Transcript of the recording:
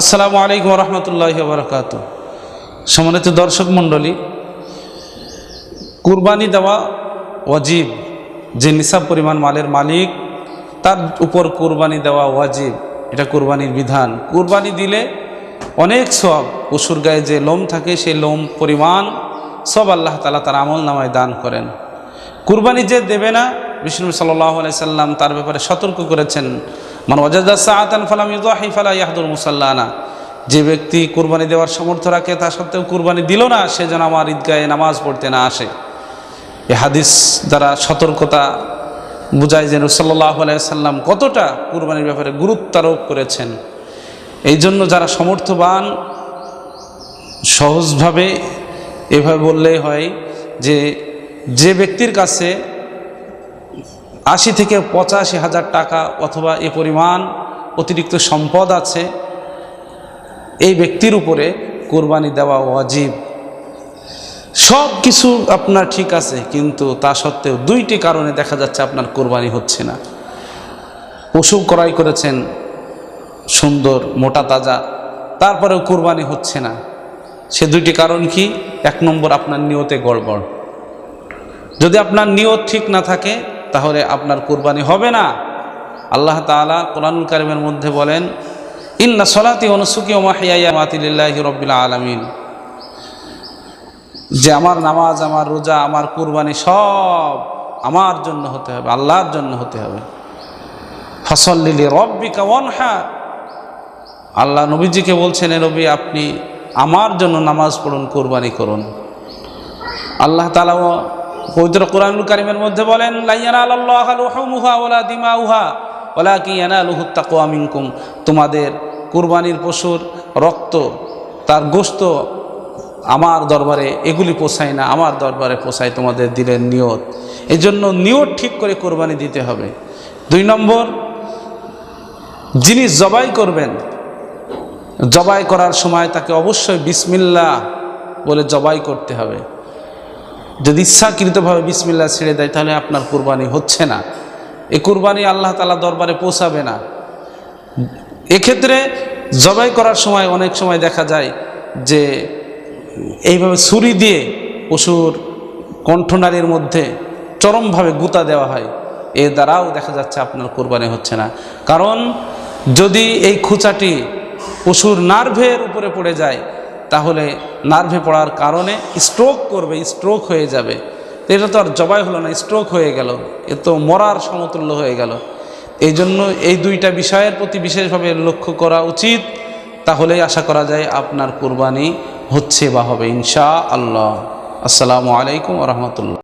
আসসালামু আলাইকুম রহমতুল্লাহ বরকাত সম্মানিত দর্শক মণ্ডলী, কুরবানি দেওয়া ওয়াজিব, যে নিসাব পরিমাণ মালের মালিক, তার উপর কুরবানি দেওয়া ওয়াজিব, এটা কুরবানির বিধান। কুরবানি দিলে অনেক সব পশুর গায়ে যে লোম থাকে, সেই লোম পরিমাণ সব আল্লাহ তালা তার আমল নামায় দান করেন। কুরবানি যে দেবে না, বিষ্ণু সাল্লাহ সাল্লাম তার ব্যাপারে সতর্ক করেছেন। মান ওয়াজাদা সাআতান ফালাম ইউদাহি ফালা ইয়াহদুর মুসাল্লানা। যে ব্যক্তি কুরবানি দেওয়ার সামর্থ্য রাখে, তা সত্ত্বেও কুরবানি দিল না, সে যেন আমার ঈদগাহে নামাজ পড়তে না আসে। এ হাদিস দ্বারা সতর্কতা বুঝায় যে সাল্লাহ সাল্লাম কতটা কুরবানির ব্যাপারে গুরুত্ব আরোপ করেছেন। এই জন্য যারা সমর্থবান, সহজভাবে এভাবে বললেই হয় যে যে ব্যক্তির কাছে আশি থেকে পঁচাশি হাজার টাকা অথবা এ পরিমাণ অতিরিক্ত সম্পদ আছে। এই ব্যক্তির উপরে কোরবানি দেওয়া ওয়াজিব। সব কিছু আপনার ঠিক আছে, কিন্তু তা সত্ত্বেও দুইটি কারণে দেখা যাচ্ছে আপনার কোরবানি হচ্ছে না। পশু ক্রয় করেছেন সুন্দর মোটা তাজা, তারপরেও কোরবানি হচ্ছে না। সে দুইটি কারণ কি? এক নম্বর, আপনার নিয়তে গড়বড়। যদি আপনার নিয়ত ঠিক না থাকে তাহলে আপনার কোরবানি হবে না। আল্লাহ তালা কোরআনুল কারিমের মধ্যে বলেন, ইন্না সলাতি অনুসুকি ওমাহিয়া মাতিল্লাহি রব্বিল আলমিন। যে আমার নামাজ, আমার রোজা, আমার কুরবানি সব আমার জন্য হতে হবে, আল্লাহর জন্য হতে হবে। ফসল্লিলি রব্বিকা ওয়ানহা। আল্লাহ নবীজিকে বলছেন, এ নবী, আপনি আমার জন্য নামাজ পড়ুন, কোরবানি করুন। আল্লাহ তালা পবিত্র কোরআনুল কারিমের মধ্যে বলেন লাইয়ানা ওলা ওলা কি তোমাদের কুরবানির পশুর রক্ত, তার গোস্ত আমার দরবারে, এগুলি পোষায় না, আমার দরবারে পোষায় তোমাদের দিলের নিয়ত। এই জন্য নিয়ত ঠিক করে কোরবানি দিতে হবে। দুই নম্বর, যিনি জবাই করবেন, জবাই করার সময় তাকে অবশ্যই বিসমিল্লা বলে জবাই করতে হবে। যদি ইচ্ছাকৃতভাবে বিসমিল্লা ছেড়ে দেয়, তাহলে আপনার কুরবানি হচ্ছে না। এ কুরবানি আল্লাহ তালা দরবারে পৌঁছাবে না। এক্ষেত্রে জবাই করার সময় অনেক সময় দেখা যায় যে এইভাবে ছুরি দিয়ে পশুর কণ্ঠনারীর মধ্যে চরমভাবে গুতা দেওয়া হয়। এর দ্বারাও দেখা যাচ্ছে আপনার কোরবানি হচ্ছে না। কারণ যদি এই খুচাটি পশুর নার্ভের উপরে পড়ে যায় তাহলে নার্ভে পড়ার কারণে স্ট্রোক করবে স্ট্রোক হয়ে যাবে। এটা তো আর জবাই হলো না স্ট্রোক হয়ে গেল। এ তো মরার সমতুল্য হয়ে গেল। এই জন্য এই দুইটা বিষয়ের প্রতি বিশেষভাবে লক্ষ্য করা উচিত। তাহলেই আশা করা যায় আপনার কুরবানি হচ্ছে বা হবে ইনশা আল্লাহ আসসালামু আলাইকুম রহমতুল্লাহ।